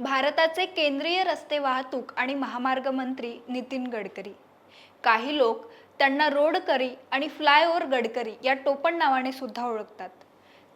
भारताचे केंद्रीय रस्ते वाहतूक आणि महामार्ग मंत्री नितीन गडकरी. काही लोक त्यांना रोडकरी आणि फ्लायओव्हर गडकरी या टोपण नावाने सुद्धा ओळखतात.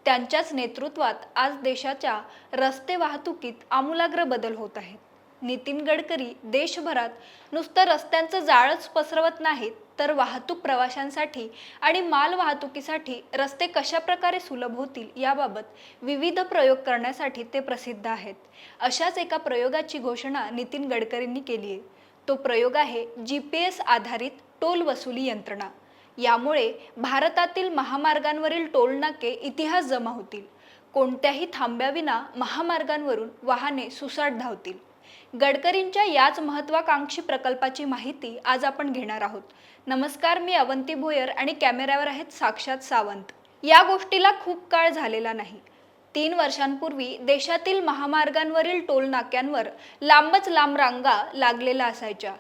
त्यांच्याच नेतृत्वात आज देशाच्या रस्ते वाहतुकीत आमूलाग्र बदल होत आहेत. नितीन गडकरी देशभरात नुसतं रस्त्यांचं जाळच पसरवत नाहीत तर वाहतूक प्रवाशांसाठी आणि माल वाहतुकीसाठी रस्ते कशा प्रकारे सुलभ होतील याबाबत विविध प्रयोग करण्यासाठी ते प्रसिद्ध आहेत. अशाच एका प्रयोगाची घोषणा नितीन गडकरींनी केली आहे. तो प्रयोग आहे जी पी एस आधारित टोल वसुली यंत्रणा. यामुळे भारतातील महामार्गांवरील टोलनाके इतिहास जमा होतील. कोणत्याही थांब्याविना महामार्गांवरून वाहने सुसाट धावतील. गडकरींच्या याच महत्वाकांक्षी प्रकल्पाची माहिती आज आपण घेणार आहोत. नमस्कार मी अवंती भोयर आणि कॅमेऱ्यावर आहेत साक्षात सावंत. या गोष्टीला खूप काळ झालेला नाही. तीन वर्षांपूर्वी देशातील महामार्गांवरील टोल नाक्यांवर लांबच लांब रांगा लागलेल्या असायच्या.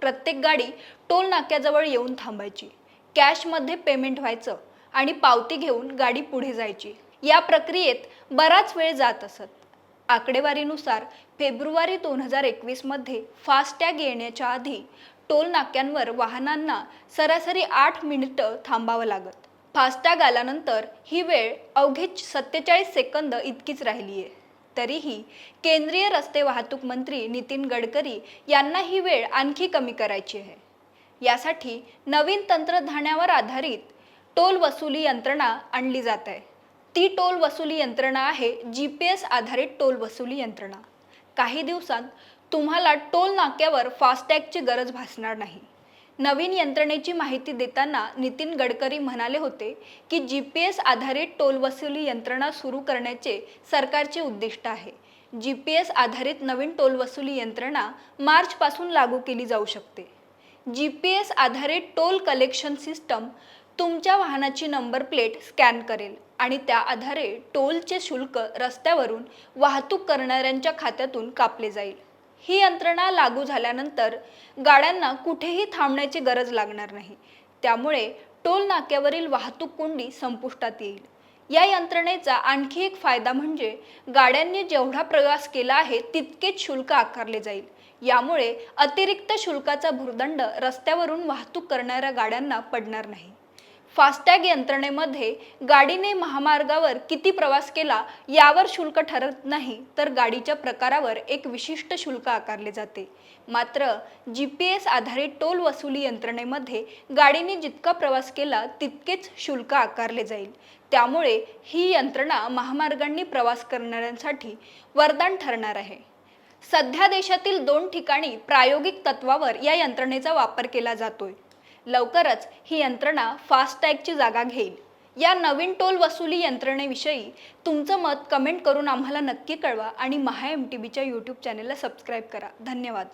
प्रत्येक गाडी टोल नाक्याजवळ येऊन थांबायची. कॅशमध्ये पेमेंट व्हायचं आणि पावती घेऊन गाडी पुढे जायची. या प्रक्रियेत बराच वेळ जात असत. आकडेवारीनुसार फेब्रुवारी दोन हजार एकवीसमध्ये फास्टॅग येण्याच्या आधी टोल नाक्यांवर वाहनांना सरासरी आठ मिनिटं थांबावं लागत. फास्टॅग आल्यानंतर ही वेळ अवघे सत्तेचाळीस सेकंद इतकीच राहिली आहे तरीही केंद्रीय रस्ते वाहतूक मंत्री नितीन गडकरी यांना ही वेळ आणखी कमी करायची आहे. यासाठी नवीन तंत्रज्ञानावर आधारित टोल वसुली यंत्रणा आणली जात आहे. ती टोल वसुली यंत्रणा आहे जी पी एस आधारित टोल वसुली यंत्रणा. काही दिवसांत तुम्हाला टोल नाक्यावर फास्टॅगची गरज भासणार नाही. नवीन यंत्रणेची माहिती देताना नितीन गडकरी म्हणाले होते की जी पी एस आधारित टोल वसुली यंत्रणा सुरू करण्याचे सरकारचे उद्दिष्ट आहे. जी पी एस आधारित नवीन टोल वसुली यंत्रणा मार्चपासून लागू केली जाऊ शकते. जी पी एस आधारित टोल कलेक्शन सिस्टम तुमच्या वाहनाची नंबर प्लेट स्कॅन करेल आणि त्या आधारे टोलचे शुल्क रस्त्यावरून वाहतूक करणाऱ्यांच्या खात्यातून कापले जाईल. ही यंत्रणा लागू झाल्यानंतर गाड्यांना कुठेही थांबण्याची गरज लागणार नाही. त्यामुळे टोल नाक्यावरील वाहतूक कोंडी संपुष्टात येईल. या यंत्रणेचा आणखी एक फायदा म्हणजे गाड्यांनी जेवढा प्रवास केला आहे तितकेच शुल्क आकारले जाईल. यामुळे अतिरिक्त शुल्काचा भुर्दंड रस्त्यावरून वाहतूक करणाऱ्या गाड्यांना पडणार नाही. फास्टॅग यंत्रणेमध्ये गाडीने महामार्गावर किती प्रवास केला यावर शुल्क ठरत नाही तर गाडीच्या प्रकारावर एक विशिष्ट शुल्क आकारले जाते. मात्र जी पी एस आधारित टोल वसुली यंत्रणेमध्ये गाडीने जितका प्रवास केला तितकेच शुल्क आकारले जाईल. त्यामुळे ही यंत्रणा महामार्गांनी प्रवास करणाऱ्यांसाठी वरदान ठरणार आहे. सध्या देशातील दोन ठिकाणी प्रायोगिक तत्वावर या यंत्रणेचा वापर केला जातोय. लवकरच ही यंत्रणा फास्टॅगची जागा घेईल. या नवीन टोल वसुली यंत्रणेविषयी तुमचं मत कमेंट करून आम्हाला नक्की कळवा आणि महा एम टी बीच्या यूट्यूब चॅनेलला सबस्क्राईब करा. धन्यवाद.